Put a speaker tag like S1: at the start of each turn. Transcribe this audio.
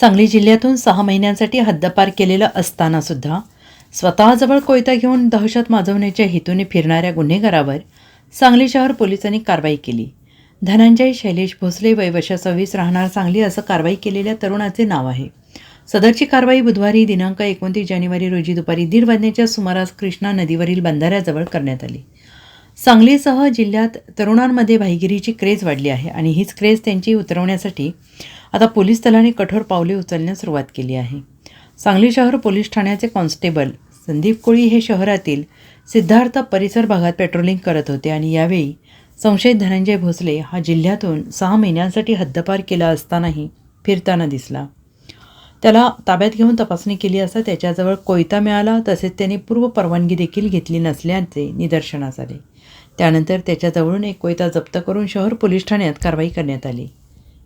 S1: सांगली जिल्ह्यातून सहा महिन्यांसाठी हद्दपार केलेलं असतानासुद्धा स्वतःजवळ कोयता घेऊन दहशत माजवण्याच्या हेतूने फिरणाऱ्या गुन्हेगारावर सांगली शहर पोलिसांनी कारवाई केली. धनंजय शैलेश भोसले वय सव्वीस राहणार सांगली असं कारवाई केलेल्या तरुणाचे नाव आहे. सदरची कारवाई बुधवारी दिनांक एकोणतीस जानेवारी रोजी दुपारी दीड वाजण्याच्या सुमारास कृष्णा नदीवरील बंधाऱ्याजवळ करण्यात आली. सांगलीसह जिल्ह्यात तरुणांमध्ये भाईगिरीची क्रेज वाढली आहे आणि हीच क्रेज त्यांची उतरवण्यासाठी आता पोलीस दलाने कठोर पावले उचलण्यास सुरुवात केली आहे. सांगली शहर पोलीस ठाण्याचे कॉन्स्टेबल संदीप कोळी हे शहरातील सिद्धार्थ परिसर भागात पेट्रोलिंग करत होते आणि यावेळी संशयित धनंजय भोसले हा जिल्ह्यातून सहा महिन्यांसाठी हद्दपार केला असतानाही फिरताना दिसला. त्याला ताब्यात घेऊन तपासणी केली असता त्याच्याजवळ कोयता मिळाला तसेच त्याने पूर्व परवानगी देखील घेतली नसल्याचे निदर्शनास आले. त्यानंतर त्याच्याजवळून एक कोयता जप्त करून शहर पोलीस ठाण्यात कारवाई करण्यात आली.